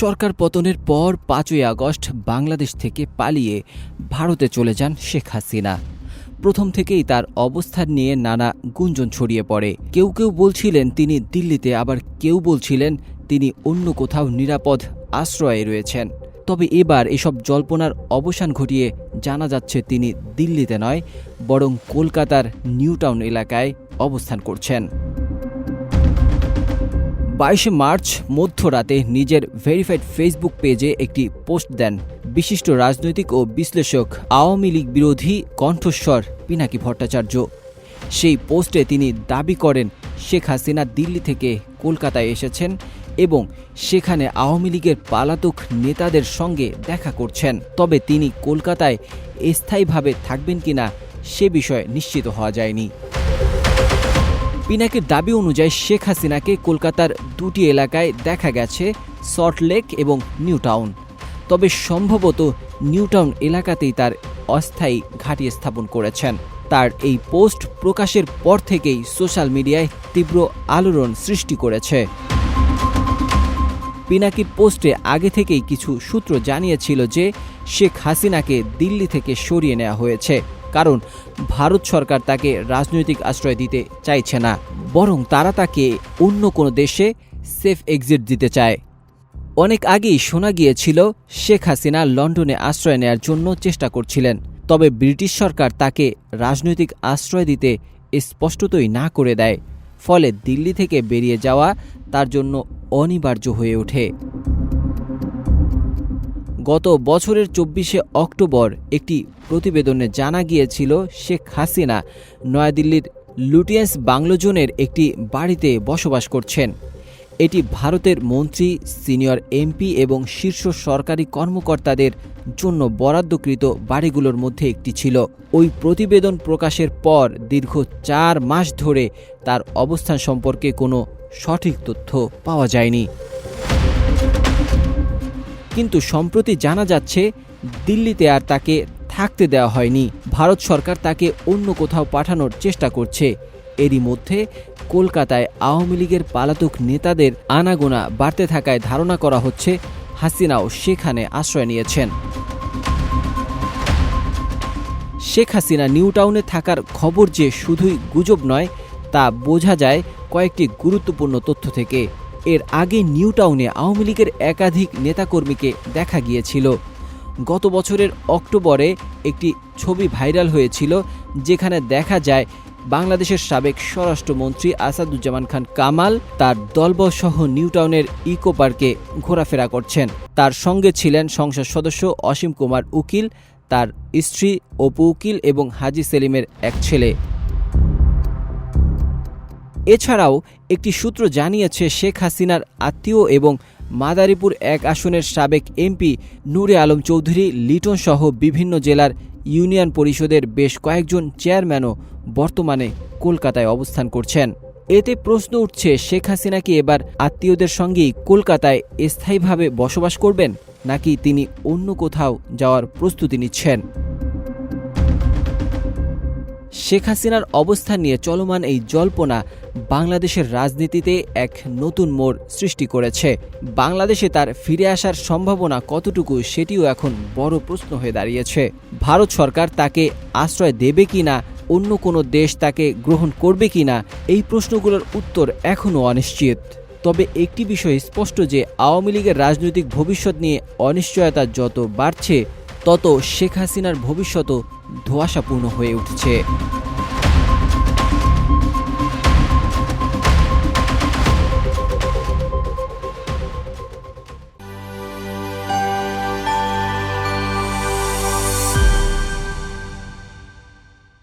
সরকার পতনের পর পাঁচই আগস্ট বাংলাদেশ থেকে পালিয়ে ভারতে চলে যান শেখ হাসিনা। প্রথম থেকেই তার অবস্থান নিয়ে নানা গুঞ্জন ছড়িয়ে পড়ে। কেউ কেউ বলছিলেন তিনি দিল্লিতে, আবার কেউ বলছিলেন তিনি অন্য কোথাও নিরাপদ আশ্রয়ে রয়েছেন। তবে এবার এসব জল্পনার অবসান ঘটিয়ে জানা যাচ্ছে তিনি দিল্লিতে নয়, বরং কলকাতার নিউটাউন এলাকায় অবস্থান করছেন। বাইশে মার্চ মধ্যরাতে নিজের ভেরিফাইড ফেসবুক পেজে একটি পোস্ট দেন বিশিষ্ট রাজনৈতিক ও বিশ্লেষক, আওয়ামী লীগ বিরোধী কণ্ঠস্বর পিনাকি ভট্টাচার্য। সেই পোস্টে তিনি দাবি করেন, শেখ হাসিনা দিল্লি থেকে কলকাতায় এসেছেন এবং সেখানে আওয়ামী লীগের পালাতক নেতাদের সঙ্গে দেখা করছেন। তবে তিনি কলকাতায় স্থায়ীভাবে থাকবেন কিনা সে বিষয়ে নিশ্চিত হওয়া যায়নি। পিনাকের দাবি অনুযায়ী শেখ হাসিনাকে কলকাতার দুটি এলাকায় দেখা গেছে সল্টলেক এবং নিউটাউন। তবে সম্ভবত নিউটাউন এলাকাতেই তার অস্থায়ী ঘাঁটি স্থাপন করেছেন। তার এই পোস্ট প্রকাশের পর থেকেই সোশ্যাল মিডিয়ায় তীব্র আলোড়ন সৃষ্টি করেছে। পিনাকির পোস্টে আগে থেকেই কিছু সূত্র জানিয়েছিল যে, শেখ হাসিনাকে দিল্লি থেকে সরিয়ে নেওয়া হয়েছে। কারণ ভারত সরকার তাকে রাজনৈতিক আশ্রয় দিতে চাইছে না, বরং তারা তাকে অন্য কোনো দেশে সেফ এক্সিট দিতে চায়। অনেক আগেই শোনা গিয়েছিল, শেখ হাসিনা লন্ডনে আশ্রয় নেয়ার জন্য চেষ্টা করছিলেন, তবে ব্রিটিশ সরকার তাকে রাজনৈতিক আশ্রয় দিতে স্পষ্টতই না করে দেয়, ফলে দিল্লি থেকে বেরিয়ে যাওয়া তার জন্য অনিবার্য হয়ে ওঠে। গত বছরের চব্বিশে অক্টোবর একটি প্রতিবেদনে জানা গিয়েছিল, শেখ হাসিনা নয়াদিল্লির লুটিয়েন্স বাংলোজোনের একটি বাড়িতে বসবাস করছেন। এটি ভারতের মন্ত্রী, সিনিয়র এমপি এবং শীর্ষ সরকারি কর্মকর্তাদের জন্য বরাদ্দকৃত বাড়িগুলোর মধ্যে একটি ছিল। ওই প্রতিবেদন প্রকাশের পর দীর্ঘ চার মাস ধরে তার অবস্থান সম্পর্কে কোনো সঠিক তথ্য পাওয়া যায়নি। কিন্তু সম্প্রতি জানা যাচ্ছে, দিল্লিতে আর তাকে থাকতে দেওয়া হয়নি। ভারত সরকার তাকে অন্য কোথাও পাঠানোর চেষ্টা করছে। এরই মধ্যে কলকাতায় আওয়ামী লীগের পালাতক নেতাদের আনাগোনা বাড়তে থাকায় ধারণা করা হচ্ছে, হাসিনাও সেখানে আশ্রয় নিয়েছেন। শেখ হাসিনা নিউটাউনে থাকার খবর যে শুধুই গুজব নয়, তা বোঝা যায় কয়েকটি গুরুত্বপূর্ণ তথ্য থেকে। এর আগে নিউটাউনে আওয়ামী লীগের একাধিক নেতাকর্মীকে দেখা গিয়েছিল। গত বছরের অক্টোবরে একটি ছবি ভাইরাল হয়েছিল, যেখানে দেখা যায় বাংলাদেশের সাবেক স্বরাষ্ট্রমন্ত্রী আসাদুজ্জামান খান কামাল তার দলবসহ নিউটাউনের ইকো পার্কে ঘোরাফেরা করছেন। তার সঙ্গে ছিলেন সংসদ সদস্য অসীম কুমার উকিল, তার স্ত্রী অপু উকিল এবং হাজি সেলিমের এক ছেলে। এছাড়াও একটি সূত্র জানিয়েছে, শেখ হাসিনার আত্মীয় এবং মাদারীপুর এক আসনের সাবেক এমপি নূরে আলম চৌধুরী লিটন সহ বিভিন্ন জেলার ইউনিয়ন পরিষদের বেশ কয়েকজন চেয়ারম্যানও বর্তমানে কলকাতায় অবস্থান করছেন। এতে প্রশ্ন উঠছে, শেখ হাসিনা কি এবার আত্মীয়দের সঙ্গেই কলকাতায় স্থায়ীভাবে বসবাস করবেন, নাকি তিনি অন্য কোথাও যাওয়ার প্রস্তুতি নিচ্ছেন? শেখ হাসিনার অবস্থান নিয়ে চলমান এই জল্পনা বাংলাদেশের রাজনীতিতে এক নতুন মোড় সৃষ্টি করেছে। বাংলাদেশে তার ফিরে আসার সম্ভাবনা কতটুকু সেটিও এখন বড় প্রশ্ন হয়ে দাঁড়িয়েছে। ভারত সরকার তাকে আশ্রয় দেবে কিনা, অন্য কোনো দেশ তাকে গ্রহণ করবে কিনা, এই প্রশ্নগুলোর উত্তর এখনও অনিশ্চিত। তবে একটি বিষয় স্পষ্ট যে, আওয়ামী লীগের রাজনৈতিক ভবিষ্যৎ নিয়ে অনিশ্চয়তা যত বাড়ছে, তত শেখ হাসিনার ভবিষ্যতও ধোঁয়াশাপূর্ণ হয়ে উঠছে।